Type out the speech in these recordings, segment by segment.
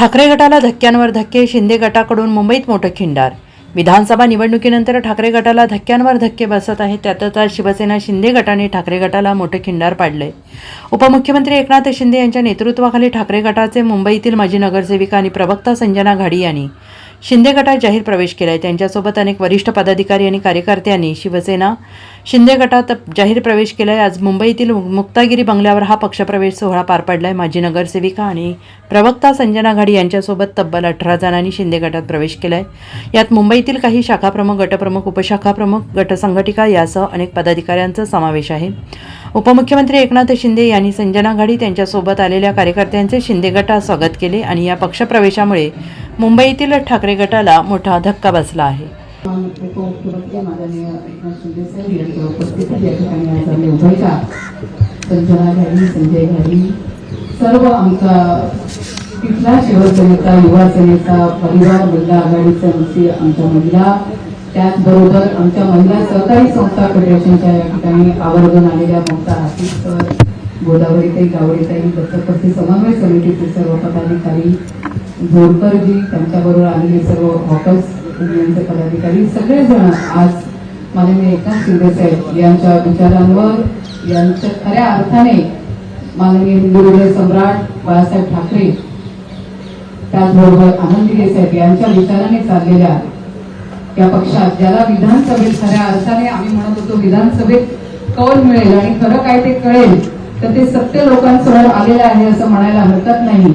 ठाकरे गटाला धक्क्यांवर धक्के शिंदे गटाकडून मुंबईत मोठं खिंडार. विधानसभा निवडणुकीनंतर ठाकरे गटाला धक्क्यांवर धक्के बसत आहेत त्यातच आज शिवसेना शिंदे गटाने ठाकरे गटाला मोठं खिंडार पाडले उपमुख्यमंत्री एकनाथ शिंदे यांच्या नेतृत्वाखाली ठाकरे गटाचे मुंबईतील माजी नगरसेविका आणि प्रवक्ता संजना घाडी यांनी शिंदे गटात जाहीर प्रवेश केला आहे त्यांच्यासोबत अनेक वरिष्ठ पदाधिकारी आणि कार्यकर्त्यांनी शिवसेना शिंदे गटात जाहीर प्रवेश केला आहे आज मुंबईतील मुक्तागिरी बंगल्यावर हा पक्षप्रवेश सोहळा पार पडलाय. माजी नगरसेविका आणि प्रवक्ता संजना घाडी यांच्यासोबत तब्बल अठरा जणांनी शिंदे गटात प्रवेश केला आहे यात मुंबईतील काही शाखाप्रमुख गटप्रमुख उपशाखाप्रमुख गटसंघटिका यासह अनेक पदाधिकाऱ्यांचा समावेश आहे. उपमुख्यमंत्री एकनाथ शिंदे यांनी संजना घाडी त्यांच्यासोबत आलेल्या कार्यकर्त्यांचे शिंदे गटात स्वागत केले आणि या पक्षप्रवेशामुळे मुंबईतील ठाकरे गटाला मोठा धक्का बसला आहे. संजय घाडी सर्व आमचा तिथला शिवसेनेचा युवा सेनेचा परिवार महिला आघाडीचा आमची आमच्या महिला. त्याचबरोबर आमच्या महिला सहकारी संस्था फेडरेशनच्या या ठिकाणी आवर्जून आलेल्या ममता हातीस गोदावरीताई गावडेताई दत्तपती समन्वय समितीचे सर्व पदाधिकारी जोडकरजी त्यांच्याबरोबर आलेले सर्व हॉकर्स युनियनचे पदाधिकारी सगळेजण आज माननीय एकनाथ शिंदे साहेब यांच्या विचारांवर यांच्या खऱ्या अर्थाने माननीय हिंदू सम्राट बाळासाहेब ठाकरे त्याचबरोबर आनंदगिरी साहेब यांच्या विचाराने चाललेल्या या पक्षात ज्याला विधानसभेत खऱ्या अर्थाने आम्ही म्हणत होतो विधानसभेत कौल मिळेल आणि खरं काय ते कळेल तर ते सत्य लोकांसमोर आलेलं आहे असं म्हणायला हरकत नाही.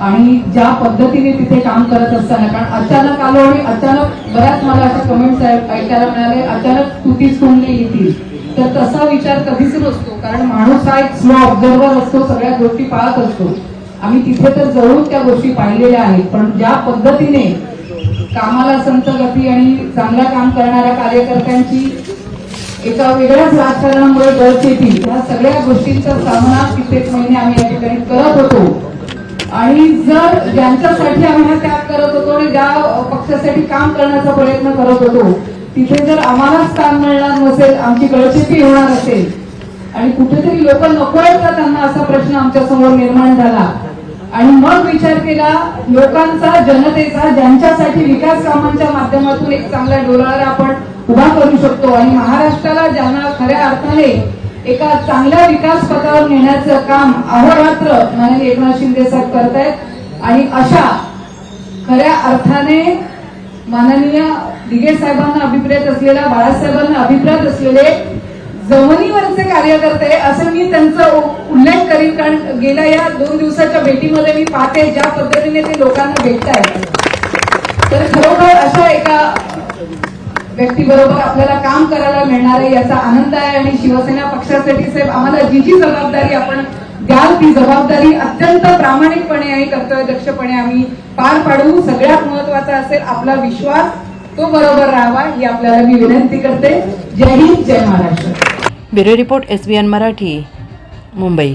आणि ज्या पद्धतीने तिथे काम करत असताना कारण अचानक आलो आणि अचानक बऱ्याच मला अशा कमेंट्स ऐकायला मिळाले अचानक तुटी तोंडले येतील. तर तसा विचार कधीच नसतो कारण माणूस हा एक स्लो ऑब्झर्वर असतो सगळ्या गोष्टी पाहत असतो. आम्ही तिथे तर जरूर त्या गोष्टी पाहिलेल्या आहेत पण ज्या पद्धतीने कामाला संत गती आणि चांगलं काम करणाऱ्या कार्यकर्त्यांची एका वेगळ्याच राजकारणामुळे गळत येतील ह्या सगळ्या गोष्टींचा सामना कित्येक महिने आम्ही आणि जर ज्यांच्यासाठी आम्ही हा त्याग करत होतो आणि ज्या पक्षासाठी काम करण्याचा प्रयत्न करत होतो तिथे जर आम्हाला स्थान मिळणार नसेल आमची गळचेपी होणार असेल आणि कुठेतरी लोक नको आहेत का त्यांना असा प्रश्न आमच्यासमोर निर्माण झाला? आणि मग विचार केला लोकांचा जनतेचा ज्यांच्यासाठी विकास कामांच्या माध्यमातून एक चांगला डोलारा आपण उभा करू शकतो. आणि महाराष्ट्राला ज्यांना खऱ्या अर्थाने एका चांगल्या विकास पथावर नेण्याचं काम अहोरात्र माननीय एकनाथ शिंदे साहेब करतायत. आणि अशा खऱ्या अर्थाने माननीय दिगे साहेबांना अभिप्रेत असलेल्या बाळासाहेबांना अभिप्रेत असलेले जमिनीवरचे कार्यकर्ते असं मी त्यांचा उल्लेख करीन. कारण गेल्या या दोन दिवसाच्या भेटीमध्ये मी पाहते ज्या पद्धतीने ते लोकांना भेटतायत. तर खरोखर अशा एका व्यक्तीबरोबर आपल्याला काम करायला मिळणार आहे याचा आनंद आहे आणि शिवसेना पक्षासाठी साहेब आम्हाला जी जी जबाबदारी आपण द्याल ती जबाबदारी अत्यंत प्रामाणिकपणे आणि कर्तव्यदक्षपणे आम्ही पार पाडू. सगळ्यात महत्त्वाचा असेल आपला विश्वास तो बरोबर राहावा ही आपल्याला मी विनंती करते. जय हिंद जय Maharashtra. Bureau report S B N Marathi Mumbai.